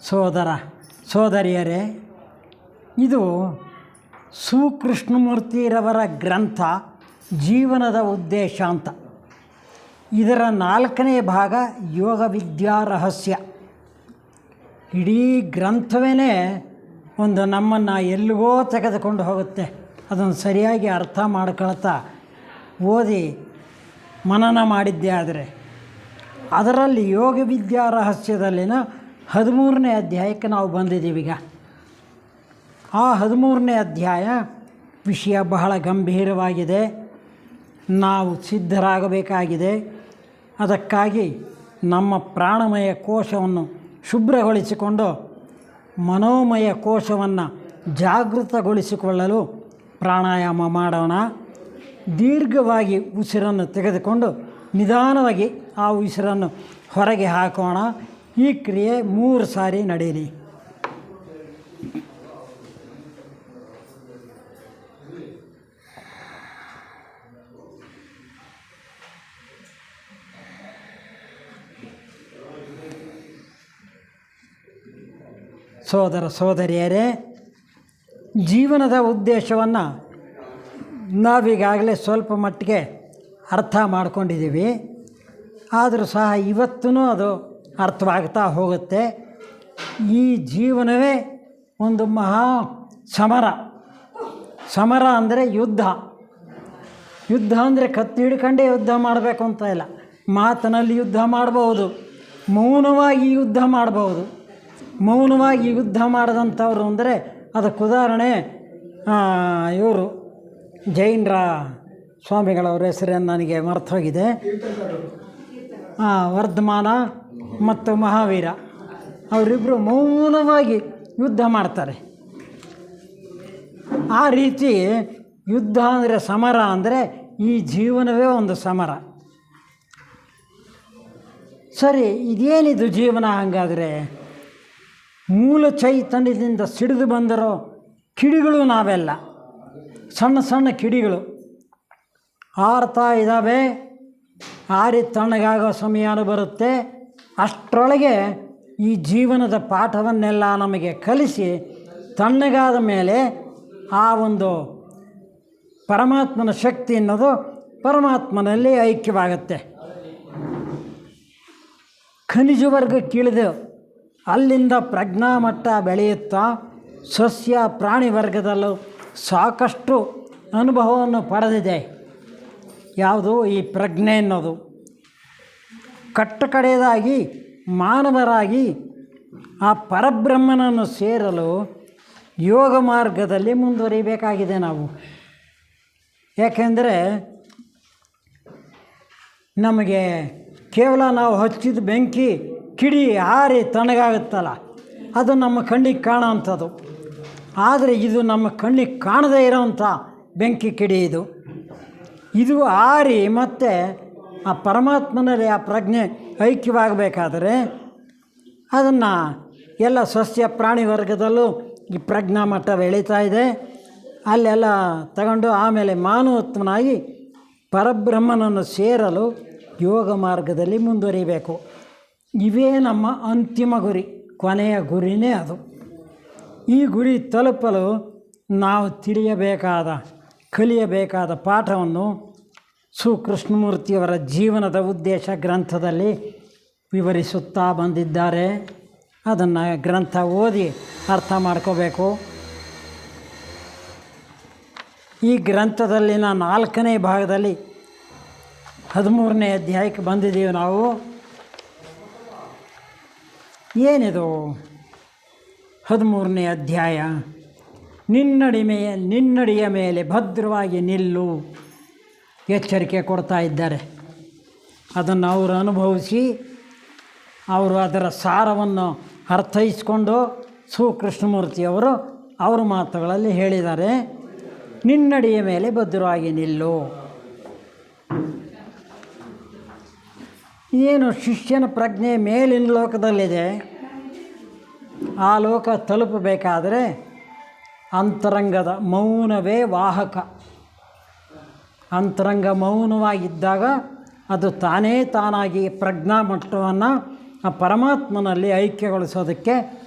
ಸೋದರ, ಸೋದರಿಯರೇ, ಇದು ಸುಕೃಷ್ಣಮೂರ್ತಿರವರ ಗ್ರಂಥ ಜೀವನದ ಉದ್ದೇಶ ಅಂತ. ಇದರ ನಾಲ್ಕನೇ ಭಾಗ ಯೋಗ ವಿದ್ಯಾ ರಹಸ್ಯ. ಇಡೀ ಗ್ರಂಥವೇ ಒಂದು ನಮ್ಮನ್ನು ಎಲ್ಲಿಗೋ ತೆಗೆದುಕೊಂಡು ಹೋಗುತ್ತೆ. ಅದನ್ನು ಸರಿಯಾಗಿ ಅರ್ಥ ಮಾಡ್ಕೊಳ್ತಾ ಓದಿ ಮನನ ಮಾಡಿದ್ದೆ ಆದರೆ ಅದರಲ್ಲಿ ಯೋಗ ವಿದ್ಯಾ ರಹಸ್ಯದಲ್ಲಿನ ಹದಿಮೂರನೇ ಅಧ್ಯಾಯಕ್ಕೆ ನಾವು ಬಂದಿದ್ದೀವಿ ಈಗ. ಆ ಹದಿಮೂರನೇ ಅಧ್ಯಾಯ ವಿಷಯ ಬಹಳ ಗಂಭೀರವಾಗಿದೆ. ನಾವು ಸಿದ್ಧರಾಗಬೇಕಾಗಿದೆ. ಅದಕ್ಕಾಗಿ ನಮ್ಮ ಪ್ರಾಣಮಯ ಕೋಶವನ್ನು ಶುಭ್ರಗೊಳಿಸಿಕೊಂಡು ಮನೋಮಯ ಕೋಶವನ್ನು ಜಾಗೃತಗೊಳಿಸಿಕೊಳ್ಳಲು ಪ್ರಾಣಾಯಾಮ ಮಾಡೋಣ. ದೀರ್ಘವಾಗಿ ಉಸಿರನ್ನು ತೆಗೆದುಕೊಂಡು ನಿಧಾನವಾಗಿ ಆ ಉಸಿರನ್ನು ಹೊರಗೆ ಹಾಕೋಣ. ಈ ಕ್ರಿಯೆ ಮೂರು ಸಾರಿ ನಡೆಯಲಿ. ಸೋದರ ಸೋದರಿಯರೇ, ಜೀವನದ ಉದ್ದೇಶವನ್ನು ನಾವೀಗಾಗಲೇ ಸ್ವಲ್ಪ ಮಟ್ಟಿಗೆ ಅರ್ಥ ಮಾಡ್ಕೊಂಡಿದ್ದೀವಿ. ಆದರೂ ಸಹ ಇವತ್ತೂ ಅದು ಅರ್ಥವಾಗ್ತಾ ಹೋಗುತ್ತೆ. ಈ ಜೀವನವೇ ಒಂದು ಮಹಾ ಸಮರ. ಸಮರ ಅಂದರೆ ಯುದ್ಧ. ಯುದ್ಧ ಅಂದರೆ ಕತ್ತಿ ಹಿಡ್ಕೊಂಡೇ ಯುದ್ಧ ಮಾಡಬೇಕು ಅಂತ ಇಲ್ಲ. ಮಾತಿನಲ್ಲಿ ಯುದ್ಧ ಮಾಡಬಹುದು ಮೌನವಾಗಿ ಯುದ್ಧ ಮಾಡಬಹುದು ಮೌನವಾಗಿ ಯುದ್ಧ ಮಾಡಿದಂಥವ್ರು ಅಂದರೆ ಅದಕ್ಕೆ ಉದಾಹರಣೆ ಇವರು ಜೈನರ ಸ್ವಾಮಿಗಳವ್ರ ಹೆಸರೇನು ನನಗೆ ಮರ್ತೋಗಿದೆ. ವರ್ಧಮಾನ ಮತ್ತು ಮಹಾವೀರ ಅವರಿಬ್ಬರು ಮೌನವಾಗಿ ಯುದ್ಧ ಮಾಡ್ತಾರೆ. ಆ ರೀತಿ ಯುದ್ಧ ಅಂದರೆ ಸಮರ ಅಂದರೆ ಈ ಜೀವನವೇ ಒಂದು ಸಮರ. ಸರಿ, ಇದೇನಿದು ಜೀವನ ಹಾಗಾದರೆ? ಮೂಲ ಚೈತನ್ಯದಿಂದ ಸಿಡಿದು ಬಂದಿರೋ ಕಿಡಿಗಳು ನಾವೆಲ್ಲ, ಸಣ್ಣ ಸಣ್ಣ ಕಿಡಿಗಳು. ಆರ್ತಾ ಇದ್ದಾವೆ ಆರಿ ತಣ್ಣಗಾಗೋ ಸಮಯನೂ ಬರುತ್ತೆ ಅಷ್ಟರೊಳಗೆ ಈ ಜೀವನದ ಪಾಠವನ್ನೆಲ್ಲ ನಮಗೆ ಕಲಿಸಿ ತಣ್ಣಗಾದ ಮೇಲೆ ಆ ಒಂದು ಪರಮಾತ್ಮನ ಶಕ್ತಿ ಅನ್ನೋದು ಪರಮಾತ್ಮನಲ್ಲಿ ಐಕ್ಯವಾಗುತ್ತೆ. ಖನಿಜ ವರ್ಗಕ್ಕಿಳಿದು ಅಲ್ಲಿಂದ ಪ್ರಜ್ಞಾಮಟ್ಟ ಬೆಳೆಯುತ್ತಾ ಸಸ್ಯ ಪ್ರಾಣಿ ವರ್ಗದಲ್ಲೂ ಸಾಕಷ್ಟು ಅನುಭವವನ್ನು ಪಡೆದಿದೆ. ಯಾವುದು ಈ ಪ್ರಜ್ಞೆ ಅನ್ನೋದು. ಕಟ್ಟ ಕಡೆಯದಾಗಿ ಮಾನವರಾಗಿ ಆ ಪರಬ್ರಹ್ಮನನ್ನು ಸೇರಲು ಯೋಗ ಮಾರ್ಗದಲ್ಲಿ ಮುಂದುವರಿಬೇಕಾಗಿದೆ ನಾವು. ಯಾಕೆಂದರೆ ನಮಗೆ ಕೇವಲ ನಾವು ಹಚ್ಚಿದ ಬೆಂಕಿ ಕಿಡಿ ಹಾರಿ ತಣ್ಣಗಾಗುತ್ತಲ್ಲ, ಅದು ನಮ್ಮ ಕಣ್ಣಿಗೆ ಕಾಣೋವಂಥದ್ದು. ಆದರೆ ಇದು ನಮ್ಮ ಕಣ್ಣಿಗೆ ಕಾಣದೇ ಇರೋವಂಥ ಬೆಂಕಿ ಕಿಡಿ ಇದು. ಇದು ಆರಿ ಮತ್ತು ಆ ಪರಮಾತ್ಮನಲ್ಲಿ ಆ ಪ್ರಜ್ಞೆ ಐಕ್ಯವಾಗಬೇಕಾದರೆ ಅದನ್ನು ಎಲ್ಲ ಸಸ್ಯ ಪ್ರಾಣಿ ವರ್ಗದಲ್ಲೂ ಈ ಪ್ರಜ್ಞಾ ಮಟ್ಟ ಬೆಳೀತಾ ಇದೆ. ಅಲ್ಲೆಲ್ಲ ತಗೊಂಡು ಆಮೇಲೆ ಮಾನವತ್ವನಾಗಿ ಪರಬ್ರಹ್ಮನನ್ನು ಸೇರಲು ಯೋಗ ಮಾರ್ಗದಲ್ಲಿ ಮುಂದುವರಿಬೇಕು. ಇವೇ ನಮ್ಮ ಅಂತಿಮ ಗುರಿ, ಕೊನೆಯ ಗುರಿನೇ ಅದು. ಈ ಗುರಿ ತಲುಪಲು ನಾವು ತಿಳಿಯಬೇಕಾದ, ಕಲಿಯಬೇಕಾದ ಪಾಠವನ್ನು ಸು ಕೃಷ್ಣಮೂರ್ತಿಯವರ ಜೀವನದ ಉದ್ದೇಶ ಗ್ರಂಥದಲ್ಲಿ ವಿವರಿಸುತ್ತಾ ಬಂದಿದ್ದಾರೆ. ಅದನ್ನು ಗ್ರಂಥ ಓದಿ ಅರ್ಥ ಮಾಡ್ಕೋಬೇಕು. ಈ ಗ್ರಂಥದಲ್ಲಿನ ನಾಲ್ಕನೇ ಭಾಗದಲ್ಲಿ ಹದಿಮೂರನೇ ಅಧ್ಯಾಯಕ್ಕೆ ಬಂದಿದ್ದೀವಿ ನಾವು. ಏನಿದು? ಹದಿಮೂರನೇ ಅಧ್ಯಾಯ. ನಿನ್ನಡಿಮೆಯ ನಿನ್ನಡಿಯ ಮೇಲೆ ಭದ್ರವಾಗಿ ನಿಲ್ಲು. ಎಚ್ಚರಿಕೆ ಕೊಡ್ತಾ ಇದ್ದಾರೆ. ಅದನ್ನು ಅವರು ಅನುಭವಿಸಿ, ಅವರು ಅದರ ಸಾರವನ್ನು ಅರ್ಥೈಸ್ಕೊಂಡು ಸು ಕೃಷ್ಣಮೂರ್ತಿಯವರು ಅವರ ಮಾತುಗಳಲ್ಲಿ ಹೇಳಿದ್ದಾರೆ. ನಿನ್ನಡಿಯ ಮೇಲೆ ಭದ್ರವಾಗಿ ನಿಲ್ಲು. ಏನು ಶಿಷ್ಯನ ಪ್ರಜ್ಞೆ ಮೇಲಿನ ಲೋಕದಲ್ಲಿದೆ, ಆ ಲೋಕ ತಲುಪಬೇಕಾದರೆ ಅಂತರಂಗದ ಮೌನವೇ ವಾಹಕ. ಅಂತರಂಗ ಮೌನವಾಗಿದ್ದಾಗ ಅದು ತಾನೇ ತಾನಾಗಿ ಪ್ರಜ್ಞಾ ಮಟ್ಟವನ್ನು ಆ ಪರಮಾತ್ಮನಲ್ಲಿ ಐಕ್ಯಗೊಳಿಸೋದಕ್ಕೆ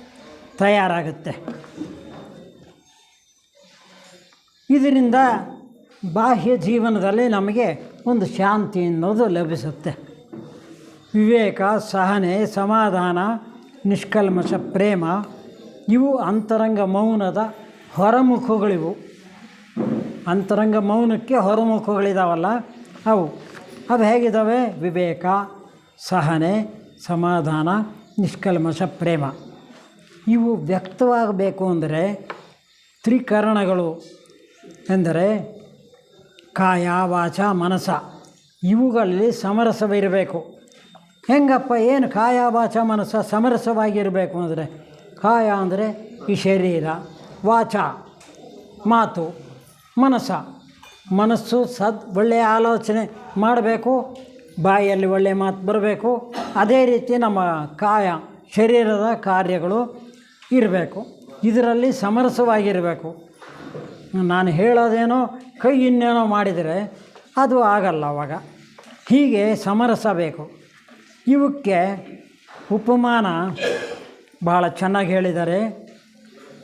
ತಯಾರಾಗುತ್ತೆ. ಇದರಿಂದ ಬಾಹ್ಯ ಜೀವನದಲ್ಲಿ ನಮಗೆ ಒಂದು ಶಾಂತಿ ಅನ್ನೋದು ಲಭಿಸುತ್ತೆ. ವಿವೇಕ, ಸಹನೆ, ಸಮಾಧಾನ, ನಿಷ್ಕಲ್ಮಶ, ಪ್ರೇಮ ಇವು ಅಂತರಂಗ ಮೌನದ ಹೊರಮುಖಗಳಿವು. ಅಂತರಂಗ ಮೌನಕ್ಕೆ ಹೊರಮುಖಗಳಿದಾವಲ್ಲ ಅವು. ಅವು ಹೇಗಿದ್ದಾವೆ ವಿವೇಕ, ಸಹನೆ, ಸಮಾಧಾನ, ನಿಷ್ಕಲ್ಮಶ, ಪ್ರೇಮ. ಇವು ವ್ಯಕ್ತವಾಗಬೇಕು ಅಂದರೆ ತ್ರಿಕರಣಗಳು ಎಂದರೆ ಕಾಯ, ವಾಚ, ಮನಸ. ಇವುಗಳಲ್ಲಿ ಸಮರಸವಿರಬೇಕು. ಹೆಂಗಪ್ಪ, ಏನು ಕಾಯ, ವಾಚ ಮನಸ್ಸ ಸಮರಸವಾಗಿರಬೇಕು ಅಂದರೆ ಕಾಯ ಅಂದರೆ ಈ ಶರೀರ, ವಾಚ, ಮಾತು. ಮನಸ್ಸ. ಮನಸ್ಸು ಸದ್ ಒಳ್ಳೆಯ ಆಲೋಚನೆ ಮಾಡಬೇಕು ಬಾಯಿಯಲ್ಲಿ ಒಳ್ಳೆಯ ಮಾತು ಬರಬೇಕು. ಅದೇ ರೀತಿ ನಮ್ಮ ಕಾಯ, ಶರೀರದ ಕಾರ್ಯಗಳು ಇರಬೇಕು. ಇದರಲ್ಲಿ ಸಮರಸವಾಗಿರಬೇಕು. ನಾನು ಹೇಳೋದೇನೋ, ಕೈ ಇನ್ನೇನೋ ಮಾಡಿದರೆ ಅದು ಆಗಲ್ಲ ಅವಾಗ. ಹೀಗೆ ಸಮರಸ ಬೇಕು ಇವಕ್ಕೆ ಉಪಮಾನ ಭಾಳ ಚೆನ್ನಾಗಿ ಹೇಳಿದ್ದಾರೆ.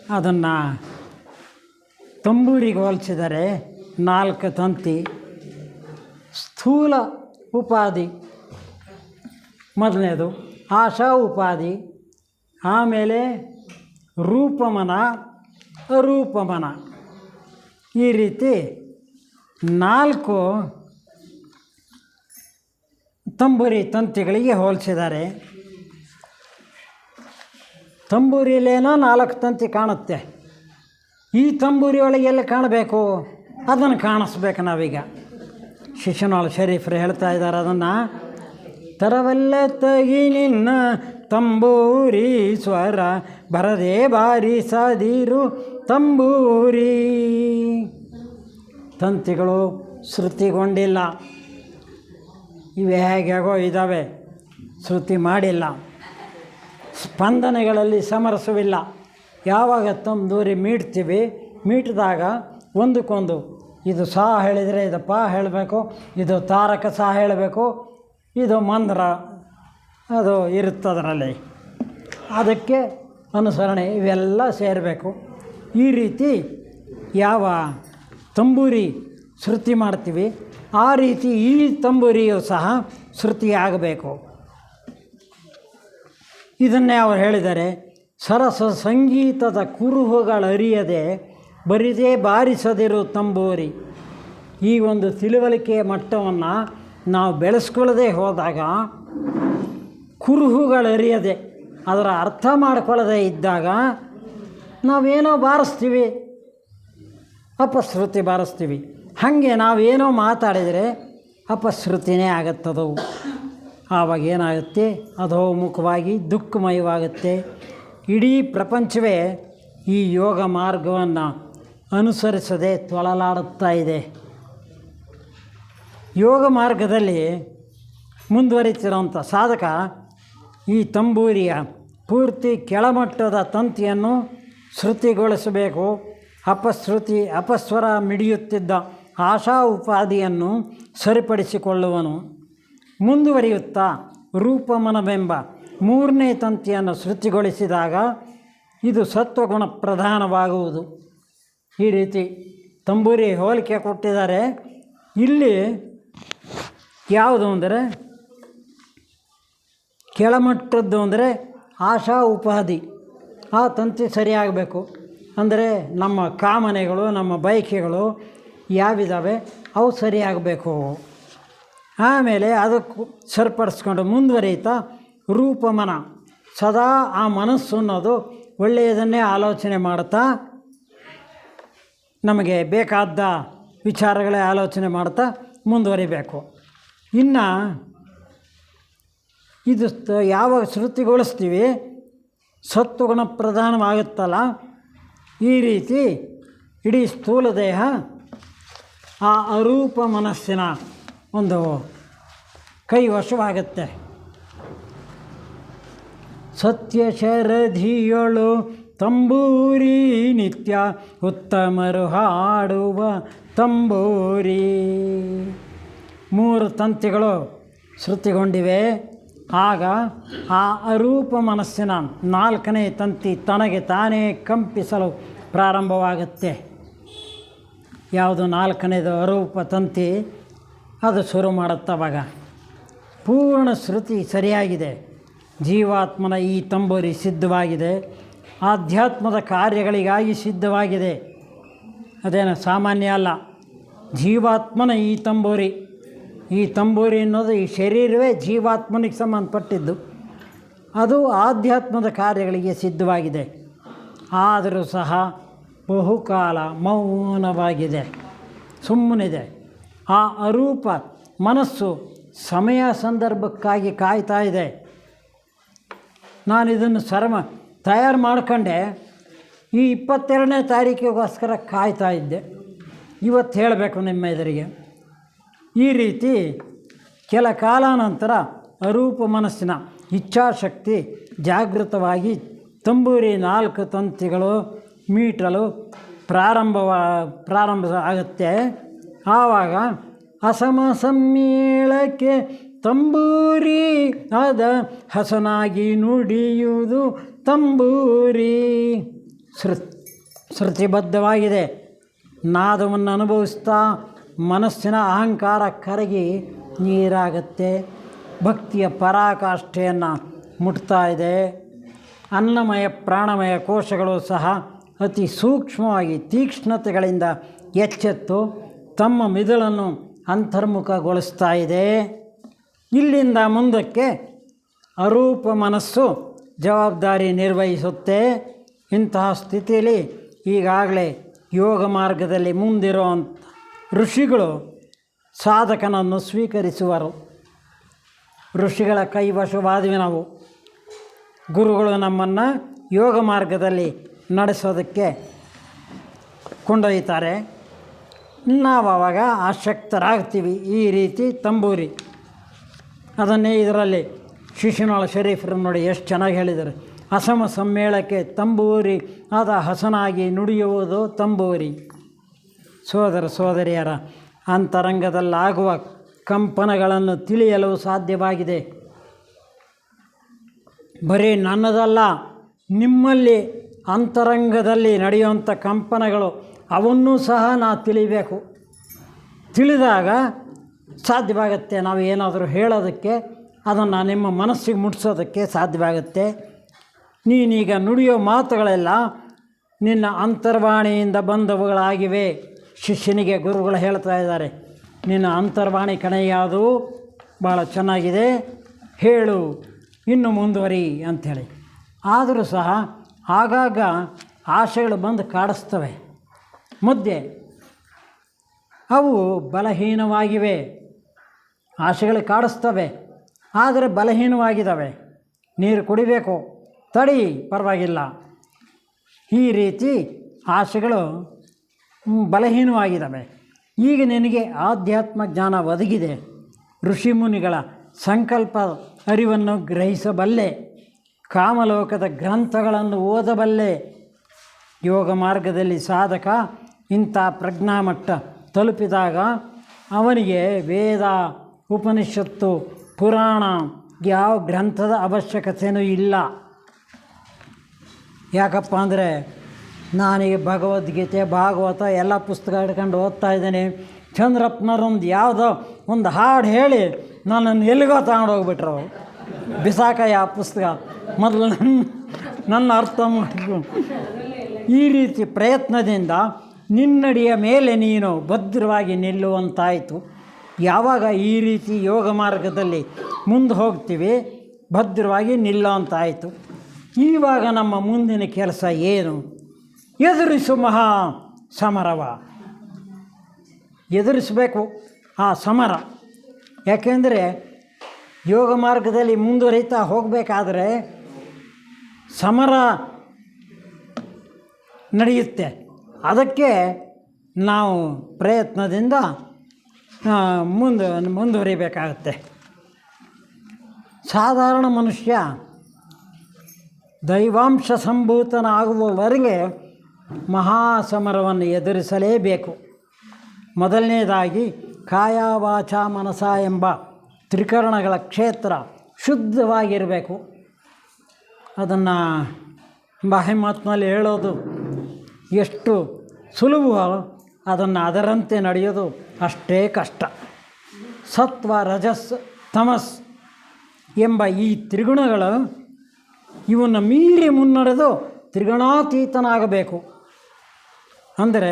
ಅದನ್ನು ತಂಬೂರಿಗೆ ಹೋಲಿಸಿದರೆ ನಾಲ್ಕು ತಂತಿ, ಸ್ಥೂಲ ಉಪಾಧಿ ಮೊದಲನೇದು, ಆಶಾ ಉಪಾಧಿ, ಆಮೇಲೆ ರೂಪಮನ, ಅರೂಪಮನ. ಈ ರೀತಿ ನಾಲ್ಕು ತಂಬೂರಿ ತಂತಿಗಳಿಗೆ ಹೋಲಿಸಿದ್ದಾರೆ. ತಂಬೂರಿಲೇನೋ ನಾಲ್ಕು ತಂತಿ ಕಾಣುತ್ತೆ. ಈ ತಂಬೂರಿ ಒಳಗೆ ಎಲ್ಲಿ ಕಾಣಬೇಕು? ಅದನ್ನು ಕಾಣಿಸ್ಬೇಕು ನಾವೀಗ. ಶಿಶುನಾಳ್ ಶರೀಫ್ರು ಹೇಳ್ತಾ ಇದ್ದಾರೆ, ಅದನ್ನು, ತರವಲ್ಲ ತಗಿ ನಿನ್ನ ತಂಬೂರಿ ಸ್ವರ, ಬರದೆ ಬಾರಿಸದಿರು ತಂಬೂರಿ. ತಂತಿಗಳು ಶ್ರುತಿಗೊಂಡಿಲ್ಲ. ಇವೆ ಹೇಗೋ ಇದ್ದಾವೆ ಶ್ರುತಿ ಮಾಡಿಲ್ಲ. ಸ್ಪಂದನೆಗಳಲ್ಲಿ ಸಮರಸವಿಲ್ಲ. ಯಾವಾಗ ತಂದೂರಿ ಮೀಟ್ತೀವಿ, ಮೀಟಿದಾಗ ಒಂದಕ್ಕೊಂದು, ಇದು ಸಾ ಹೇಳಿದರೆ ಇದು ಪಾ ಹೇಳಬೇಕು, ಇದು ತಾರಕ ಸಾ ಹೇಳಬೇಕು, ಇದು ಮಂದ್ರ, ಅದು ಇರುತ್ತದರಲ್ಲಿ. ಅದಕ್ಕೆ ಅನುಸರಣೆ ಇವೆಲ್ಲ ಸೇರಬೇಕು. ಈ ರೀತಿ ಯಾವ ತಂಬೂರಿ ಶ್ರುತಿ ಮಾಡ್ತೀವಿ, ಆ ರೀತಿ ಈ ತಂಬೂರಿಯು ಸಹ ಶ್ರುತಿಯಾಗಬೇಕು. ಇದನ್ನೇ ಅವರು ಹೇಳಿದ್ದಾರೆ. ಸರಸ ಸಂಗೀತದ ಕುರುಹುಗಳರಿಯದೆ ಬರಿದೇ ಬಾರಿಸದಿರು ತಂಬೂರಿ. ಈ ಒಂದು ತಿಳುವಳಿಕೆಯ ಮಟ್ಟವನ್ನು ನಾವು ಬೆಳೆಸ್ಕೊಳ್ಳದೆ ಹೋದಾಗ ಕುರುಹುಗಳರಿಯದೆ ಅದರ ಅರ್ಥ ಮಾಡಿಕೊಳ್ಳದೆ ಇದ್ದಾಗ ನಾವೇನೋ ಬಾರಿಸ್ತೀವಿ, ಅಪಶ್ರುತಿ ಬಾರಿಸ್ತೀವಿ. ಹಾಗೆ ನಾವೇನೋ ಮಾತಾಡಿದರೆ ಅಪಶ್ರುತಿನೇ ಆಗುತ್ತದವು. ಆವಾಗ ಏನಾಗುತ್ತೆ? ಅಧೋಮುಖವಾಗಿ ದುಃಖಮಯವಾಗುತ್ತೆ. ಇಡೀ ಪ್ರಪಂಚವೇ ಈ ಯೋಗ ಮಾರ್ಗವನ್ನು ಅನುಸರಿಸದೆ ತೊಳಲಾಡುತ್ತಾ ಇದೆ. ಯೋಗ ಮಾರ್ಗದಲ್ಲಿ ಮುಂದುವರಿತಿರುವಂಥ ಸಾಧಕ ಈ ತಂಬೂರಿಯ ಪೂರ್ತಿ ಕೆಳಮಟ್ಟದ ತಂತಿಯನ್ನು ಶ್ರುತಿಗೊಳಿಸಬೇಕು. ಅಪಶ್ರುತಿ, ಅಪಸ್ವರ ಮಿಡಿಯುತ್ತಿದ್ದ ಆಶಾ ಉಪಾಧಿಯನ್ನು ಸರಿಪಡಿಸಿಕೊಳ್ಳುವನು. ಮುಂದುವರಿಯುತ್ತಾ ರೂಪಮನವೆಂಬ ಮೂರನೇ ತಂತಿಯನ್ನು ಶೃತಿಗೊಳಿಸಿದಾಗ ಇದು ಸತ್ವಗುಣ ಪ್ರಧಾನವಾಗುವುದು. ಈ ರೀತಿ ತಂಬೂರಿ ಹೋಲಿಕೆ ಕೊಟ್ಟಿದ್ದಾರೆ. ಇಲ್ಲಿ ಯಾವುದು ಅಂದರೆ ಕೆಳಮಟ್ಟದ್ದು ಅಂದರೆ ಆಶಾ ಉಪಾಧಿ. ಆ ತಂತಿ ಸರಿಯಾಗಬೇಕು. ಅಂದರೆ ನಮ್ಮ ಕಾಮನೆಗಳು, ನಮ್ಮ ಬಯಕೆಗಳು ಯಾವಿದ್ದಾವೆ ಅವು ಸರಿಯಾಗಬೇಕು. ಆಮೇಲೆ ಅದಕ್ಕೂ ಸರಿಪಡಿಸ್ಕೊಂಡು ಮುಂದುವರಿಯುತ್ತಾ ರೂಪಮನ. ಸದಾ ಆ ಮನಸ್ಸು ಅನ್ನೋದು ಒಳ್ಳೆಯದನ್ನೇ ಆಲೋಚನೆ ಮಾಡ್ತಾ ನಮಗೆ ಬೇಕಾದ ವಿಚಾರಗಳೇ ಆಲೋಚನೆ ಮಾಡ್ತಾ ಮುಂದುವರಿಬೇಕು. ಇನ್ನು ಇದು ಯಾವ ಸತ್ತು ಗುಣ ಪ್ರಧಾನವಾಗುತ್ತಲ್ಲ. ಈ ರೀತಿ ಇಡೀ ಸ್ಥೂಲ ದೇಹ ಆ ಅರೂಪ ಮನಸ್ಸಿನ ಒಂದು ಕೈವಶವಾಗುತ್ತೆ. ಸತ್ಯ ಶರಧಿಯೊಳು ತಂಬೂರಿ ನಿತ್ಯ ಉತ್ತಮರು ಹಾಡುವ ತಂಬೂರಿ. ಮೂರು ತಂತಿಗಳು ಶ್ರುತಿಗೊಂಡಿವೆ. ಆಗ ಆ ಅರೂಪ ಮನಸ್ಸಿನ ನಾಲ್ಕನೇ ತಂತಿ ತನಗೆ ತಾನೇ ಕಂಪಿಸಲು ಪ್ರಾರಂಭವಾಗುತ್ತೆ. ಯಾವುದು ನಾಲ್ಕನೇದು ಅರೂಪ ತಂತಿ, ಅದು ಶುರು ಮಾಡುತ್ತವಾಗ. ಪೂರ್ಣ ಶ್ರುತಿ ಸರಿಯಾಗಿದೆ. ಜೀವಾತ್ಮನ ಈ ತಂಬೂರಿ ಸಿದ್ಧವಾಗಿದೆ. ಆಧ್ಯಾತ್ಮದ ಕಾರ್ಯಗಳಿಗಾಗಿ ಸಿದ್ಧವಾಗಿದೆ. ಅದೇನು ಸಾಮಾನ್ಯ ಅಲ್ಲ. ಜೀವಾತ್ಮನ ಈ ತಂಬೂರಿ. ಈ ತಂಬೂರಿ ಅನ್ನೋದು ಈ ಶರೀರವೇ ಜೀವಾತ್ಮನಿಗೆ ಸಂಬಂಧಪಟ್ಟಿದ್ದು. ಅದು ಆಧ್ಯಾತ್ಮದ ಕಾರ್ಯಗಳಿಗೆ ಸಿದ್ಧವಾಗಿದೆ. ಆದರೂ ಸಹ ಬಹುಕಾಲ ಮೌನವಾಗಿದೆ. ಸುಮ್ಮನಿದೆ. ಆ ಅರೂಪ ಮನಸ್ಸು ಸಮಯ ಸಂದರ್ಭಕ್ಕಾಗಿ ಕಾಯ್ತಾ ಇದೆ. ನಾನು ಇದನ್ನು ಸರಮ ತಯಾರು ಮಾಡ್ಕೊಂಡೆ. ಈ ಇಪ್ಪತ್ತೆರಡನೇ ತಾರೀಕಿಗೋಸ್ಕರ ಕಾಯ್ತಾ ಇದ್ದೆ. ಇವತ್ತು ಹೇಳಬೇಕು ನಿಮ್ಮ ಎದುರಿಗೆ. ಈ ರೀತಿ ಕೆಲ ಕಾಲಾನಂತರ ಅರೂಪ ಮನಸ್ಸಿನ ಇಚ್ಛಾಶಕ್ತಿ ಜಾಗೃತವಾಗಿ ತಂಬೂರಿ ನಾಲ್ಕು ತಂತಿಗಳು ಮೀಟಲು ಪ್ರಾರಂಭವ ಪ್ರಾರಂಭ ಆಗುತ್ತೆ. ಆವಾಗ ಅಸಮ ಸಮ್ಮೇಳಕ್ಕೆ ತಂಬೂರಿ ಆದ ಹಸನಾಗಿ ನುಡಿಯುವುದು ತಂಬೂರಿ. ಶ್ರು ಶ್ರುತಿಬದ್ಧವಾಗಿದೆ ನಾದವನ್ನು ಅನುಭವಿಸ್ತಾ ಮನಸ್ಸಿನ ಅಹಂಕಾರ ಕರಗಿ ನೀರಾಗತ್ತೆ. ಭಕ್ತಿಯ ಪರಾಕಾಷ್ಠೆಯನ್ನು ಮುಟ್ತಾ ಇದೆ. ಅನ್ನಮಯ, ಪ್ರಾಣಮಯ ಕೋಶಗಳು ಸಹ ಅತಿ ಸೂಕ್ಷ್ಮವಾಗಿ ತೀಕ್ಷ್ಣತೆಗಳಿಂದ ಎಚ್ಚೆತ್ತು ತಮ್ಮ ಮಿದುಳನ್ನು ಅಂತರ್ಮುಖಗೊಳಿಸ್ತಾ ಇದೆ. ಇಲ್ಲಿಂದ ಮುಂದಕ್ಕೆ ಅರೂಪ ಮನಸ್ಸು ಜವಾಬ್ದಾರಿ ನಿರ್ವಹಿಸುತ್ತೆ. ಇಂತಹ ಸ್ಥಿತಿಯಲ್ಲಿ ಈಗಾಗಲೇ ಯೋಗ ಮಾರ್ಗದಲ್ಲಿ ಮುಂದಿರುವಂಥ ಋಷಿಗಳು ಸಾಧಕನನ್ನು ಸ್ವೀಕರಿಸುವರು. ಋಷಿಗಳ ಕೈವಶವಾದವಿ ನಾವು. ಗುರುಗಳು ನಮ್ಮನ್ನು ಯೋಗ ಮಾರ್ಗದಲ್ಲಿ ನಡೆಸೋದಕ್ಕೆ ಕೊಂಡೊಯ್ತಾರೆ. ನಾವು ಆವಾಗ ಆಸಕ್ತರಾಗ್ತೀವಿ ಈ ರೀತಿ ತಂಬೂರಿ. ಅದನ್ನೇ ಇದರಲ್ಲಿ ಶಿಶುನಾಳ ಶರೀಫರು ನೋಡಿ ಎಷ್ಟು ಚೆನ್ನಾಗಿ ಹೇಳಿದ್ದಾರೆ. ಅಸಮ ಸಮ್ಮೇಳಕ್ಕೆ ತಂಬೂರಿ, ಆದ ಹಸನಾಗಿ ನುಡಿಯುವುದು ತಂಬೂರಿ. ಸೋದರ ಸೋದರಿಯರ, ಅಂತರಂಗದಲ್ಲಾಗುವ ಕಂಪನಗಳನ್ನು ತಿಳಿಯಲು ಸಾಧ್ಯವಾಗಿದೆ. ಬರೀ ನನ್ನದಲ್ಲ, ನಿಮ್ಮಲ್ಲಿ ಅಂತರಂಗದಲ್ಲಿ ನಡೆಯುವಂಥ ಕಂಪನಗಳು, ಅವನ್ನೂ ಸಹ ನಾ ತಿಳಿಬೇಕು. ತಿಳಿದಾಗ ಸಾಧ್ಯವಾಗುತ್ತೆ. ನಾವು ಏನಾದರೂ ಹೇಳೋದಕ್ಕೆ, ಅದನ್ನು ನಿಮ್ಮ ಮನಸ್ಸಿಗೆ ಮುಟ್ಸೋದಕ್ಕೆ ಸಾಧ್ಯವಾಗುತ್ತೆ. ನೀನೀಗ ನುಡಿಯೋ ಮಾತುಗಳೆಲ್ಲ ನಿನ್ನ ಅಂತರ್ವಾಣಿಯಿಂದ ಬಂದವುಗಳಾಗಿವೆ. ಶಿಷ್ಯನಿಗೆ ಗುರುಗಳು ಹೇಳ್ತಾ ಇದ್ದಾರೆ, ನಿನ್ನ ಅಂತರ್ವಾಣಿ ಕಣೆಯಾದು ಭಾಳ ಚೆನ್ನಾಗಿದೆ, ಹೇಳು, ಇನ್ನು ಮುಂದುವರಿ ಅಂಥೇಳಿ. ಆದರೂ ಸಹ ಆಗಾಗ ಆಶೆಗಳು ಬಂದು ಕಾಡಿಸ್ತವೆ. ಮುದ್ದೆ ಅವು ಬಲಹೀನವಾಗಿವೆ. ಆಶೆಗಳು ಕಾಡಿಸ್ತವೆ, ಆದರೆ ಬಲಹೀನವಾಗಿದ್ದಾವೆ. ನೀರು ಕುಡಿಬೇಕು, ತಡಿ, ಪರವಾಗಿಲ್ಲ. ಈ ರೀತಿ ಆಸೆಗಳು ಬಲಹೀನವಾಗಿದ್ದಾವೆ. ಈಗ ನಿನಗೆ ಆಧ್ಯಾತ್ಮ ಜ್ಞಾನ ಒದಗಿದೆ. ಋಷಿಮುನಿಗಳ ಸಂಕಲ್ಪ ಅರಿವನ್ನು ಗ್ರಹಿಸಬಲ್ಲೆ. ಕಾಮಲೋಕದ ಗ್ರಂಥಗಳನ್ನು ಓದಬಲ್ಲೆ. ಯೋಗ ಮಾರ್ಗದಲ್ಲಿ ಸಾಧಕ ಇಂಥ ಪ್ರಜ್ಞಾಮಟ್ಟ ತಲುಪಿದಾಗ ಅವನಿಗೆ ವೇದ ಉಪನಿಷತ್ತು, ಪುರಾಣ, ಯಾವ ಗ್ರಂಥದ ಅವಶ್ಯಕತೆಯೂ ಇಲ್ಲ. ಯಾಕಪ್ಪ ಅಂದರೆ ನಾನೀಗ ಭಗವದ್ಗೀತೆ, ಭಾಗವತ ಎಲ್ಲ ಪುಸ್ತಕ ಹಿಡ್ಕೊಂಡು ಓದ್ತಾ ಇದ್ದೀನಿ. ಚಂದ್ರಪ್ಪನವ್ರೊಂದು ಯಾವುದೋ ಒಂದು ಹಾಡು ಹೇಳಿ ನನ್ನನ್ನು ಎಲ್ಲಿಗೋ ತಗೊಂಡು ಹೋಗ್ಬಿಟ್ರು ಅವ್ರು. ಬಿಸಾಕ ಆ ಪುಸ್ತಕ. ಮೊದಲು ನನ್ನ ನನ್ನ ಅರ್ಥ ಮಾಡಿದ್ರು ಈ ರೀತಿ ಪ್ರಯತ್ನದಿಂದ ನಿನ್ನಡಿಯ ಮೇಲೆ ನೀನು ಭದ್ರವಾಗಿ ನಿಲ್ಲುವಂತಾಯಿತು. ಯಾವಾಗ ಈ ರೀತಿ ಯೋಗ ಮಾರ್ಗದಲ್ಲಿ ಮುಂದೆ ಹೋಗ್ತೀವಿ? ಭದ್ರವಾಗಿ ನಿಲ್ಲುವಂತಾಯಿತು ಈವಾಗ ನಮ್ಮ ಮುಂದಿನ ಕೆಲಸ ಏನು? ಎದುರಿಸು ಮಹಾ ಸಮರವ. ಎದುರಿಸಬೇಕು ಆ ಸಮರ. ಯಾಕೆಂದರೆ ಯೋಗ ಮಾರ್ಗದಲ್ಲಿ ಮುಂದುವರಿತಾ ಹೋಗಬೇಕಾದ್ರೆ ಸಮರ ನಡೆಯುತ್ತೆ. ಅದಕ್ಕೆ ನಾವು ಪ್ರಯತ್ನದಿಂದ ಮುಂದೆ, ಮುಂದುವರಿಬೇಕಾಗತ್ತೆ. ಸಾಧಾರಣ ಮನುಷ್ಯ ದೈವಾಂಶ ಸಂಭೂತನಾಗುವವರೆಗೆ ಮಹಾಸಮರವನ್ನು ಎದುರಿಸಲೇಬೇಕು. ಮೊದಲನೇದಾಗಿ ಕಾಯ ವಾಚ ಮನಸ ಎಂಬ ತ್ರಿಕರಣಗಳ ಕ್ಷೇತ್ರ ಶುದ್ಧವಾಗಿರಬೇಕು. ಅದನ್ನು ಬಾಹಿಮಾತ್ನಲ್ಲಿ ಹೇಳೋದು ಎಷ್ಟು ಸುಲಭವೋ ಅದನ್ನು ಅದರಂತೆ ನಡೆಯೋದು ಅಷ್ಟೇ ಕಷ್ಟ. ಸತ್ವ, ರಜಸ್, ತಮಸ್ ಎಂಬ ಈ ತ್ರಿಗುಣಗಳು ಇವನ್ನು ಮೀರಿ ಮುನ್ನಡೆದು ತ್ರಿಗುಣಾತೀತನಾಗಬೇಕು. ಅಂದರೆ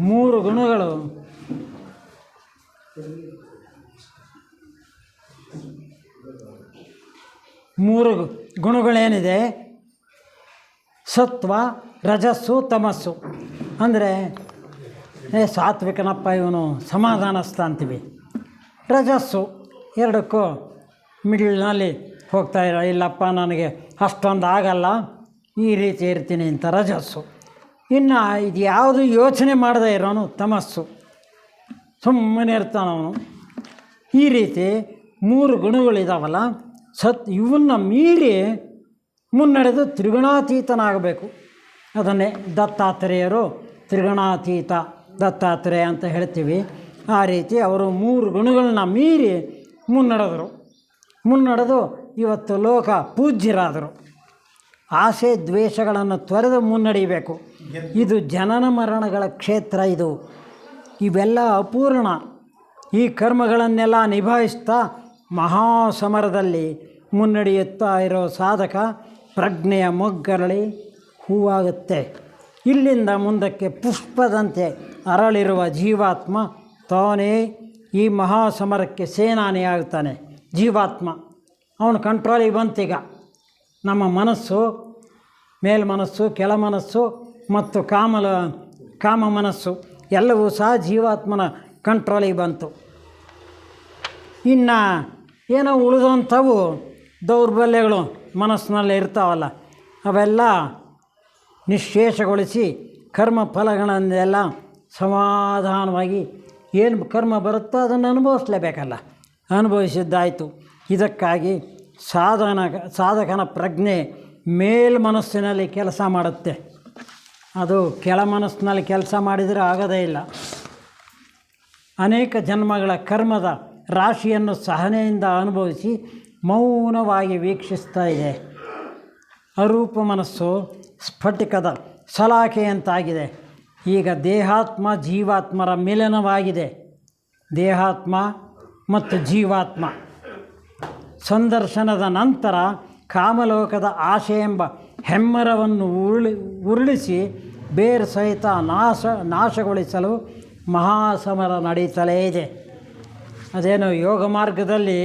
ಮೂರು ಗುಣಗಳು. ಮೂರು ಗುಣಗಳೇನಿದೆ? ಸತ್ವ, ರಜಸ್ಸು, ತಮಸ್ಸು. ಅಂದರೆ ಏ ಸಾತ್ವಿಕನಪ್ಪ ಇವನು ಸಮಾಧಾನಸ್ಥ ಅಂತೀವಿ. ರಜಸ್ಸು ಎರಡಕ್ಕೂ ಮಿಡ್ಲ್ನಲ್ಲಿ ಹೋಗ್ತಾ ಇರೋ, ಇಲ್ಲಪ್ಪ ನನಗೆ ಅಷ್ಟೊಂದು ಆಗಲ್ಲ, ಈ ರೀತಿ ಇರ್ತೀನಿ ಅಂತ ರಜಸ್ಸು. ಇನ್ನು ಇದು ಯಾವುದು ಯೋಚನೆ ಮಾಡದೇ ಇರೋನು ತಮಸ್ಸು. ಸುಮ್ಮನೆ ಇರ್ತಾನವನು ಈ ರೀತಿ ಮೂರು ಗುಣಗಳಿದಾವಲ್ಲ, ಸತ್ ಇವನ್ನ ಮೀರಿ ಮುನ್ನಡೆದು ತ್ರಿಗುಣಾತೀತನಾಗಬೇಕು. ಅದನ್ನೇ ದತ್ತಾತ್ರೇಯರು ತ್ರಿಗುಣಾತೀತ ದತ್ತಾತ್ರೇಯ ಅಂತ ಹೇಳ್ತೀವಿ. ಆ ರೀತಿ ಅವರು ಮೂರು ಗುಣಗಳನ್ನ ಮೀರಿ ಮುನ್ನಡೆದರು. ಮುನ್ನಡೆದು ಇವತ್ತು ಲೋಕ ಪೂಜ್ಯರಾದರು. ಆಸೆ ದ್ವೇಷಗಳನ್ನು ತೊರೆದು ಮುನ್ನಡಿಬೇಕು ಇದು ಜನನ ಮರಣಗಳ ಕ್ಷೇತ್ರ ಇದು. ಇವೆಲ್ಲ ಅಪೂರ್ಣ. ಈ ಕರ್ಮಗಳನ್ನೆಲ್ಲ ನಿಭಾಯಿಸ್ತಾ ಮಹಾಸಮರದಲ್ಲಿ ಮುನ್ನಡೆಯುತ್ತಾ ಇರೋ ಸಾಧಕ ಪ್ರಜ್ಞೆಯ ಮೊಗ್ಗರಳಿ ಹೂವಾಗುತ್ತೆ. ಇಲ್ಲಿಂದ ಮುಂದಕ್ಕೆ ಪುಷ್ಪದಂತೆ ಅರಳಿರುವ ಜೀವಾತ್ಮ ತಾನೇ ಈ ಮಹಾಸಮರಕ್ಕೆ ಸೇನಾನಿಯಾಗ್ತಾನೆ ಜೀವಾತ್ಮ. ಅವನು ಕಂಟ್ರೋಲಿಗೆ ಬಂತೀಗ. ನಮ್ಮ ಮನಸ್ಸು, ಮೇಲ್ಮನಸ್ಸು ಕೆಳ ಮನಸ್ಸು ಮತ್ತು ಕಾಮಲ, ಕಾಮ ಮನಸ್ಸು ಎಲ್ಲವೂ ಸಹ ಜೀವಾತ್ಮನ ಕಂಟ್ರೋಲಿಗೆ ಬಂತು. ಇನ್ನು ಏನೋ ಉಳಿದಂಥವು ದೌರ್ಬಲ್ಯಗಳು ಮನಸ್ಸಿನಲ್ಲಿ ಇರ್ತಾವಲ್ಲ, ಅವೆಲ್ಲ ನಿಶ್ಶೇಷಗೊಳಿಸಿ ಕರ್ಮ ಫಲಗಳನ್ನೆಲ್ಲ ಸಮಾಧಾನವಾಗಿ ಏನು ಕರ್ಮ ಬರುತ್ತೋ ಅದನ್ನು ಅನುಭವಿಸ್ಲೇಬೇಕಲ್ಲ. ಅನುಭವಿಸಿದ್ದಾಯಿತು. ಇದಕ್ಕಾಗಿ ಸಾಧನ, ಸಾಧಕನ ಪ್ರಜ್ಞೆ ಮೇಲ್ ಮನಸ್ಸಿನಲ್ಲಿ ಕೆಲಸ ಮಾಡುತ್ತೆ. ಅದು ಕೆಳ ಮನಸ್ಸಿನಲ್ಲಿ ಕೆಲಸ ಮಾಡಿದರೆ ಆಗೋದೇ ಇಲ್ಲ. ಅನೇಕ ಜನ್ಮಗಳ ಕರ್ಮದ ರಾಶಿಯನ್ನು ಸಹನೆಯಿಂದ ಅನುಭವಿಸಿ ಮೌನವಾಗಿ ವೀಕ್ಷಿಸ್ತಾ ಇದೆ. ಅರೂಪ ಮನಸ್ಸು ಸ್ಫಟಿಕದ ಸಲಾಖೆಯಂತಾಗಿದೆ. ಈಗ ದೇಹಾತ್ಮ ಜೀವಾತ್ಮರ ಮಿಲನವಾಗಿದೆ. ದೇಹಾತ್ಮ ಮತ್ತು ಜೀವಾತ್ಮ. ಸಂದರ್ಶನದ ನಂತರ ಕಾಮಲೋಕದ ಆಶೆ ಎಂಬ ಹೆಮ್ಮರವನ್ನು ಉರುಳಿ, ಉರುಳಿಸಿ ಬೇರು ಸಹಿತ ನಾಶ, ನಾಶಗೊಳಿಸಲು ಮಹಾಸಮರ ನಡೀತಲೇ ಇದೆ. ಅದೇನು ಯೋಗ ಮಾರ್ಗದಲ್ಲಿ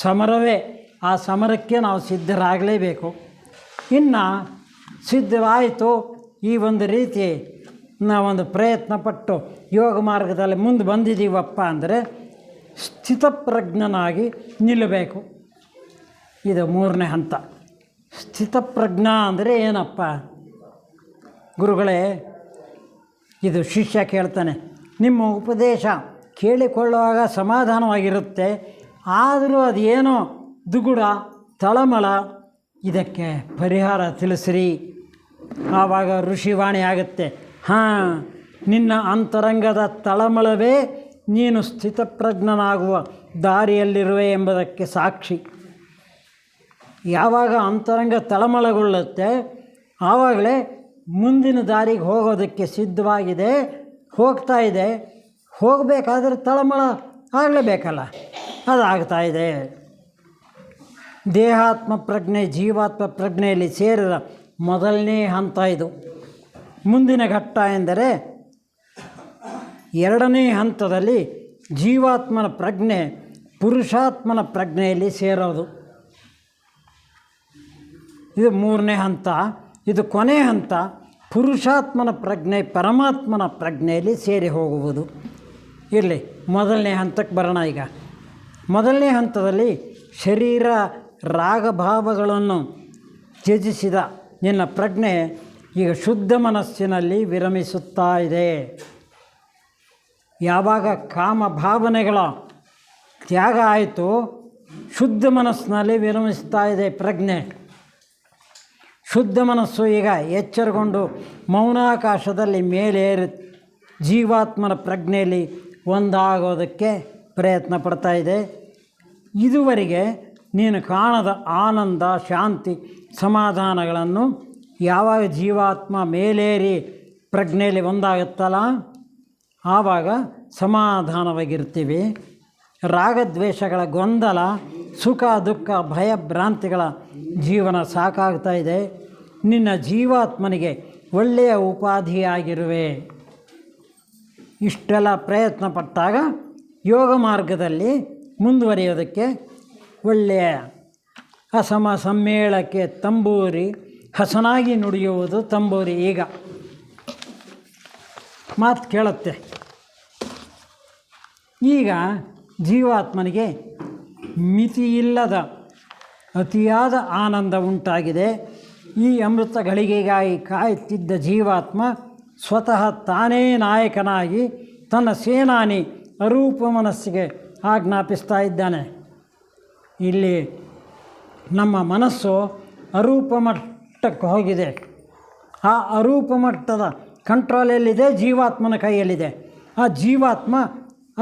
ಸಮರವೇ, ಆ ಸಮರಕ್ಕೆ ನಾವು ಸಿದ್ಧರಾಗಲೇಬೇಕು. ಇನ್ನು ಸಿದ್ಧವಾಯಿತು ಈ ಒಂದು ರೀತಿ ನಾವೊಂದು ಪ್ರಯತ್ನಪಟ್ಟು ಯೋಗ ಮಾರ್ಗದಲ್ಲಿ ಮುಂದೆ ಬಂದಿದ್ದೀವಪ್ಪ ಅಂದರೆ ಸ್ಥಿತಪ್ರಜ್ಞನಾಗಿ ನಿಲ್ಲಬೇಕು. ಇದು ಮೂರನೇ ಹಂತ. ಸ್ಥಿತಪ್ರಜ್ಞ ಅಂದರೆ ಏನಪ್ಪ? ಗುರುಗಳೇ, ಇದು ಶಿಷ್ಯ ಕೇಳ್ತಾನೆ, ನಿಮ್ಮ ಉಪದೇಶ ಕೇಳಿಕೊಳ್ಳುವಾಗ ಸಮಾಧಾನವಾಗಿರುತ್ತೆ, ಆದರೂ ಅದೇನೋ ದುಗುಡ, ತಳಮಳ, ಇದಕ್ಕೆ ಪರಿಹಾರ ತಿಳಿಸ್ರಿ. ಆವಾಗ ಋಷಿವಾಣಿ ಆಗುತ್ತೆ ಹಾಂ, ನಿನ್ನ ಅಂತರಂಗದ ತಳಮಳವೇ ನೀನು ಸ್ಥಿತಪ್ರಜ್ಞನಾಗುವ ದಾರಿಯಲ್ಲಿರುವೆ ಎಂಬುದಕ್ಕೆ ಸಾಕ್ಷಿ. ಯಾವಾಗ ಅಂತರಂಗ ತಳಮಳಗೊಳ್ಳುತ್ತೆ, ಆವಾಗಲೇ ಮುಂದಿನ ದಾರಿಗೆ ಹೋಗೋದಕ್ಕೆ ಸಿದ್ಧವಾಗಿದೆ, ಹೋಗ್ತಾ ಇದೆ. ಹೋಗಬೇಕಾದ್ರೆ ತಳಮಳ ಆಗಲೇಬೇಕಲ್ಲ, ಅದಾಗ್ತಾ ಇದೆ. ದೇಹಾತ್ಮ ಪ್ರಜ್ಞೆ, ಜೀವಾತ್ಮ ಪ್ರಜ್ಞೆಯಲ್ಲಿ ಸೇರಿದ ಮೊದಲನೇ ಹಂತ ಇದು. ಮುಂದಿನ ಘಟ್ಟ ಎಂದರೆ ಎರಡನೇ ಹಂತದಲ್ಲಿ ಜೀವಾತ್ಮನ ಪ್ರಜ್ಞೆ, ಪುರುಷಾತ್ಮನ ಪ್ರಜ್ಞೆಯಲ್ಲಿ ಸೇರೋದು. ಇದು ಮೂರನೇ ಹಂತ. ಇದು ಕೊನೆ ಹಂತ. ಪುರುಷಾತ್ಮನ ಪ್ರಜ್ಞೆ, ಪರಮಾತ್ಮನ ಪ್ರಜ್ಞೆಯಲ್ಲಿ ಸೇರಿ ಹೋಗುವುದು. ಇರಲಿ, ಮೊದಲನೇ ಹಂತಕ್ಕೆ ಬರೋಣ ಈಗ. ಮೊದಲನೇ ಹಂತದಲ್ಲಿ ಶರೀರ ರಾಗಭಾವಗಳನ್ನು ತ್ಯಜಿಸಿದ ನಿನ್ನ ಪ್ರಜ್ಞೆ ಈಗ ಶುದ್ಧ ಮನಸ್ಸಿನಲ್ಲಿ ವಿರಮಿಸುತ್ತಾ ಇದೆ. ಯಾವಾಗ ಕಾಮ ಭಾವನೆಗಳ ತ್ಯಾಗ ಆಯಿತು ಶುದ್ಧ ಮನಸ್ಸಿನಲ್ಲಿ ವಿರಮಿಸ್ತಾ ಇದೆ ಪ್ರಜ್ಞೆ. ಶುದ್ಧ ಮನಸ್ಸು ಈಗ ಎಚ್ಚರಗೊಂಡು ಮೌನಾಕಾಶದಲ್ಲಿ ಮೇಲೇರಿ ಜೀವಾತ್ಮನ ಪ್ರಜ್ಞೆಯಲ್ಲಿ ಒಂದಾಗೋದಕ್ಕೆ ಪ್ರಯತ್ನ ಪಡ್ತಾ ಇದೆ. ಇದುವರೆಗೆ ನೀನು ಕಾಣದ ಆನಂದ, ಶಾಂತಿ, ಸಮಾಧಾನಗಳನ್ನು ಯಾವಾಗ ಜೀವಾತ್ಮ ಮೇಲೇರಿ ಪ್ರಜ್ಞೆಯಲ್ಲಿ ಒಂದಾಗುತ್ತಲ್ಲ, ಆವಾಗ ಸಮಾಧಾನವಾಗಿರ್ತೀವಿ. ರಾಗದ್ವೇಷಗಳ ಗೊಂದಲ, ಸುಖ, ದುಃಖ, ಭಯ, ಭ್ರಾಂತಿಗಳ ಜೀವನ ಸಾಕಾಗ್ತಾ ಇದೆ. ನಿನ್ನ ಜೀವಾತ್ಮನಿಗೆ ಒಳ್ಳೆಯ ಉಪಾಧಿಯಾಗಿರುವೆ. ಇಷ್ಟೆಲ್ಲ ಪ್ರಯತ್ನ ಪಟ್ಟಾಗ ಯೋಗ ಮಾರ್ಗದಲ್ಲಿ ಮುಂದುವರಿಯೋದಕ್ಕೆ ಒಳ್ಳೆಯ ಅಸಮ ಸಮ್ಮೇಳಕ್ಕೆ ತಂಬೂರಿ ಹಸನಾಗಿ ನುಡಿಯುವುದು ತಂಬೂರಿ ಈಗ. ಮಾತು ಕೇಳುತ್ತೆ. ಈಗ ಜೀವಾತ್ಮನಿಗೆ ಮಿತಿಯಿಲ್ಲದ ಅತಿಯಾದ ಆನಂದ ಉಂಟಾಗಿದೆ. ಈ ಅಮೃತ ಗಳಿಗೆಗಾಗಿ ಕಾಯುತ್ತಿದ್ದ ಜೀವಾತ್ಮ ಸ್ವತಃ ತಾನೇ ನಾಯಕನಾಗಿ ತನ್ನ ಸೇನಾನಿ ಅರೂಪ ಮನಸ್ಸಿಗೆ ಆಜ್ಞಾಪಿಸ್ತಾ ಇದ್ದಾನೆ. ಇಲ್ಲಿ ನಮ್ಮ ಮನಸ್ಸು ಅರೂಪ ಮಟ್ಟಕ್ಕೆ ಹೋಗಿದೆ. ಆ ಅರೂಪ ಮಟ್ಟದ ಕಂಟ್ರೋಲ್ ಎಲ್ಲಿದೆ ಜೀವಾತ್ಮನ ಕೈಯಲ್ಲಿದೆ. ಆ ಜೀವಾತ್ಮ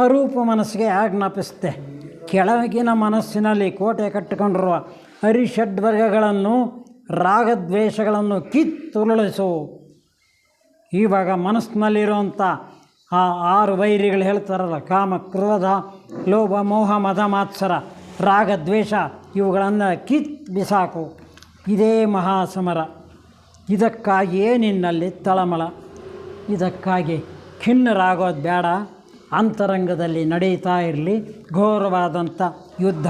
ಅರೂಪ ಮನಸ್ಸಿಗೆ ಆಜ್ಞಾಪಿಸುತ್ತೆ. ಕೆಳಗಿನ ಮನಸ್ಸಿನಲ್ಲಿ ಕೋಟೆ ಕಟ್ಟಿಕೊಂಡಿರುವ ಹರಿಷಡ್ವರ್ಗಗಳನ್ನು ರಾಗದ್ವೇಷಗಳನ್ನು ಕಿತ್ತುರುಳಿಸು. ಇವಾಗ ಮನಸ್ಸಿನಲ್ಲಿರುವಂಥ ಆ ಆರು ವೈರಿಗಳು ಹೇಳ್ತಾರಲ್ಲ, ಕಾಮ, ಕ್ರೋಧ, ಲೋಭ, ಮೋಹ, ಮದ, ಮಾತ್ಸರ, ರಾಗದ್ವೇಷ, ಇವುಗಳನ್ನು ಕಿತ್ ಬಿಸಾಕು ಇದೇ ಮಹಾಸಮರ. ಇದಕ್ಕಾಗಿಯೇ ನಿನ್ನಲ್ಲಿ ತಳಮಳ. ಇದಕ್ಕಾಗಿ ಖಿನ್ನರಾಗೋದು ಬೇಡ. ಅಂತರಂಗದಲ್ಲಿ ನಡೀತಾ ಇರಲಿ ಘೋರವಾದಂಥ ಯುದ್ಧ.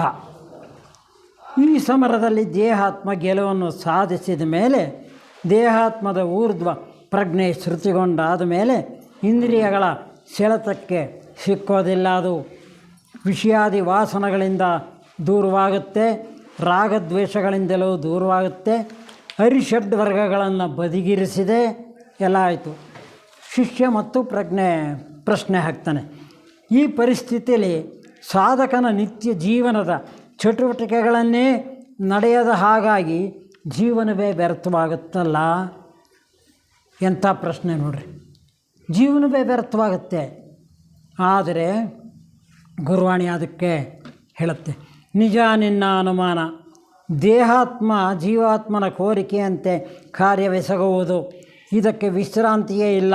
ಈ ಸಮರದಲ್ಲಿ ದೇಹಾತ್ಮ ಗೆಲುವನ್ನು ಸಾಧಿಸಿದ ಮೇಲೆ ದೇಹಾತ್ಮದ ಊರ್ಧ್ವ ಪ್ರಜ್ಞೆ ಶ್ರುತಿಗೊಂಡಾದ ಮೇಲೆ ಇಂದ್ರಿಯಗಳ ಸೆಳೆತಕ್ಕೆ ಸಿಕ್ಕೋದಿಲ್ಲ ಅದು. ವಿಷಯಾದಿ ವಾಸನಗಳಿಂದ ದೂರವಾಗುತ್ತೆ. ರಾಗದ್ವೇಷಗಳಿಂದಲೂ ದೂರವಾಗುತ್ತೆ. ಹರಿಷಡ್ ವರ್ಗಗಳನ್ನು ಬದಿಗಿರಿಸಿದೆ. ಎಲ್ಲ ಆಯಿತು. ಶಿಷ್ಯ ಮತ್ತು ಪ್ರಜ್ಞೆ, ಪ್ರಶ್ನೆ ಹಾಕ್ತಾನೆ. ಈ ಪರಿಸ್ಥಿತಿಯಲ್ಲಿ ಸಾಧಕನ ನಿತ್ಯ ಜೀವನದ ಚಟುವಟಿಕೆಗಳನ್ನೇ ನಡೆಯದ ಹಾಗಾಗಿ ಜೀವನವೇ ವ್ಯರ್ಥವಾಗುತ್ತಲ್ಲ? ಎಂಥ ಪ್ರಶ್ನೆ ನೋಡ್ರಿ. ಜೀವನವೇ ವ್ಯರ್ಥವಾಗುತ್ತೆ. ಆದರೆ ಗುರುವಾಣಿ ಅದಕ್ಕೆ ಹೇಳುತ್ತೆ. ನಿಜ ನಿನ್ನ ಅನುಮಾನ. ದೇಹಾತ್ಮ ಜೀವಾತ್ಮನ ಕೋರಿಕೆಯಂತೆ ಕಾರ್ಯವೆಸಗುವುದು. ಇದಕ್ಕೆ ವಿಶ್ರಾಂತಿಯೇ ಇಲ್ಲ.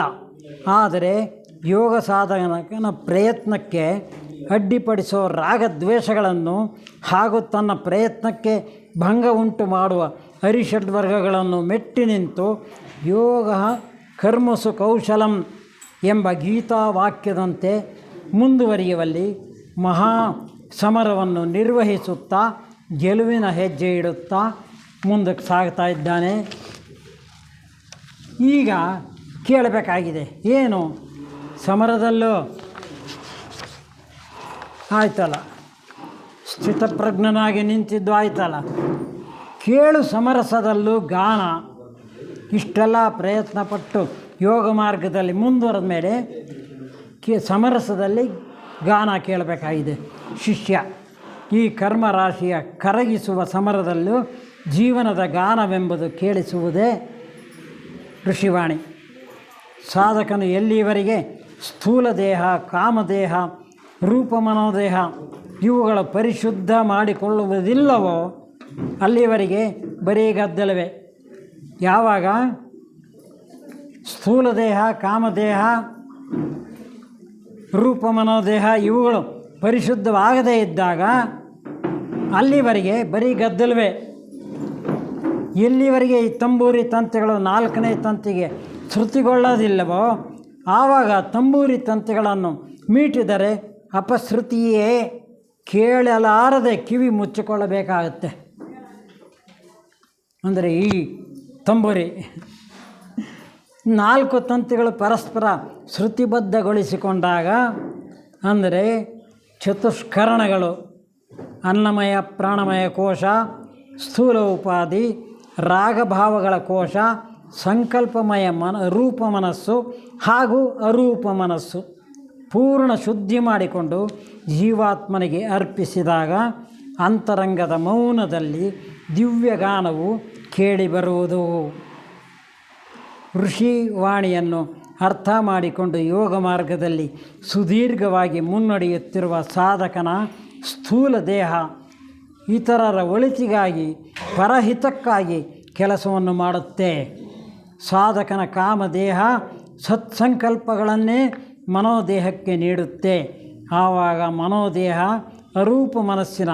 ಆದರೆ ಯೋಗ ಸಾಧಕನ ಪ್ರಯತ್ನಕ್ಕೆ ಅಡ್ಡಿಪಡಿಸೋ ರಾಗದ್ವೇಷಗಳನ್ನು ಹಾಗೂ ತನ್ನ ಪ್ರಯತ್ನಕ್ಕೆ ಭಂಗ ಉಂಟು ಮಾಡುವ ಹರಿಷಡ್ವರ್ಗಗಳನ್ನು ಮೆಟ್ಟಿ ನಿಂತು ಯೋಗ ಕರ್ಮಸು ಕೌಶಲಂ ಎಂಬ ಗೀತಾ ವಾಕ್ಯದಂತೆ ಮುಂದುವರಿಯುವಲ್ಲಿ ಮಹಾ ಸಮರವನ್ನು ನಿರ್ವಹಿಸುತ್ತಾ ಗೆಲುವಿನ ಹೆಜ್ಜೆ ಇಡುತ್ತಾ ಮುಂದಕ್ಕೆ ಸಾಗ್ತಾ ಇದ್ದಾನೆ. ಈಗ ಕೇಳಬೇಕಾಗಿದೆ, ಏನು? ಸಮರದಲ್ಲೂ? ಆಯ್ತಲ್ಲ. ಸ್ಥಿತಪ್ರಜ್ಞನಾಗಿ ನಿಂತಿದ್ದು ಆಯ್ತಲ್ಲ. ಕೇಳು ಸಮರಸದಲ್ಲೂ ಗಾನ. ಇಷ್ಟೆಲ್ಲ ಪ್ರಯತ್ನಪಟ್ಟು ಯೋಗ ಮಾರ್ಗದಲ್ಲಿ ಮುಂದುವರೆದ ಮೇಲೆ ಕೇ, ಸಮರಸದಲ್ಲಿ ಗಾನ ಕೇಳಬೇಕಾಗಿದೆ. ಶಿಷ್ಯ. ಈ ಕರ್ಮರಾಶಿಯ ಕರಗಿಸುವ ಸಮರದಲ್ಲೂ ಜೀವನದ ಗಾನವೆಂಬುದು ಕೇಳಿಸುವುದೇ ಋಷಿವಾಣಿ. ಸಾಧಕನು ಎಲ್ಲಿಯವರೆಗೆ ಸ್ಥೂಲ ದೇಹ ಕಾಮದೇಹ ರೂಪ ಮನೋದೇಹ ಇವುಗಳ ಪರಿಶುದ್ಧ ಮಾಡಿಕೊಳ್ಳುವುದಿಲ್ಲವೋ ಅಲ್ಲಿವರೆಗೆ ಬರೀ ಗದ್ದಲವೇ. ಯಾವಾಗ? ಸ್ಥೂಲ ದೇಹ ಕಾಮದೇಹ ರೂಪ ಮನೋದೇಹ ಇವುಗಳು ಪರಿಶುದ್ಧವಾಗದೇ ಇದ್ದಾಗ ಅಲ್ಲಿವರೆಗೆ ಬರೀ ಗದ್ದಲವೇ. ಎಲ್ಲಿವರೆಗೆ ಈ ತಂಬೂರಿ ತಂತಿಗಳು ನಾಲ್ಕನೇ ತಂತಿಗೆ ಶ್ರುತಿಗೊಳ್ಳೋದಿಲ್ಲವೋ, ಆವಾಗ ತಂಬೂರಿ ತಂತಿಗಳನ್ನು ಮೀಟಿದರೆ ಅಪಶ್ರುತಿಯೇ ಕೇಳಲಾರದೆ ಕಿವಿ ಮುಚ್ಚಿಕೊಳ್ಳಬೇಕಾಗತ್ತೆ. ಅಂದರೆ ಈ ತಂಬೂರಿ ನಾಲ್ಕು ತಂತಿಗಳು ಪರಸ್ಪರ ಶ್ರುತಿಬದ್ಧಗೊಳಿಸಿಕೊಂಡಾಗ ಅಂದರೆ ಚತುಷ್ಕರಣಗಳು, ಅನ್ನಮಯ, ಪ್ರಾಣಮಯ ಕೋಶ, ಸ್ಥೂಲ ಉಪಾಧಿ, ರಾಗಭಾವಗಳ ಕೋಶ, ಸಂಕಲ್ಪಮಯ ಮನ, ರೂಪ ಮನಸ್ಸು ಹಾಗೂ ಅರೂಪ ಮನಸ್ಸು ಪೂರ್ಣ ಶುದ್ಧಿ ಮಾಡಿಕೊಂಡು ಜೀವಾತ್ಮನಿಗೆ ಅರ್ಪಿಸಿದಾಗ ಅಂತರಂಗದ ಮೌನದಲ್ಲಿ ದಿವ್ಯಗಾನವು ಕೇಳಿಬರುವುದು ಋಷಿವಾಣಿಯನ್ನು ಅರ್ಥ ಮಾಡಿಕೊಂಡು ಯೋಗ ಮಾರ್ಗದಲ್ಲಿ ಸುದೀರ್ಘವಾಗಿ ಮುನ್ನಡೆಯುತ್ತಿರುವ ಸಾಧಕನ ಸ್ಥೂಲ ದೇಹ, ಇತರರ ಒಳಿತಿಗಾಗಿ, ಪರಹಿತಕ್ಕಾಗಿ ಕೆಲಸವನ್ನು ಮಾಡುತ್ತೆ. ಸಾಧಕನ ಕಾಮದೇಹ ಸತ್ಸಂಕಲ್ಪಗಳನ್ನೇ ಮನೋದೇಹಕ್ಕೆ ನೀಡುತ್ತೆ. ಆವಾಗ ಮನೋದೇಹ ಅರೂಪ ಮನಸ್ಸಿನ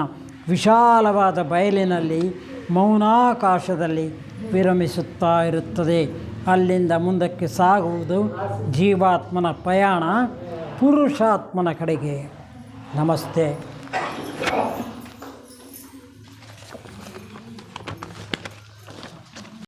ವಿಶಾಲವಾದ ಬಯಲಿನಲ್ಲಿ ಮೌನಾಕಾಶದಲ್ಲಿ ವಿರಮಿಸುತ್ತಾ ಇರುತ್ತದೆ. ಅಲ್ಲಿಂದ ಮುಂದಕ್ಕೆ ಸಾಗುವುದು ಜೀವಾತ್ಮನ ಪ್ರಯಾಣ ಪುರುಷಾತ್ಮನ ಕಡೆಗೆ. ನಮಸ್ತೆ.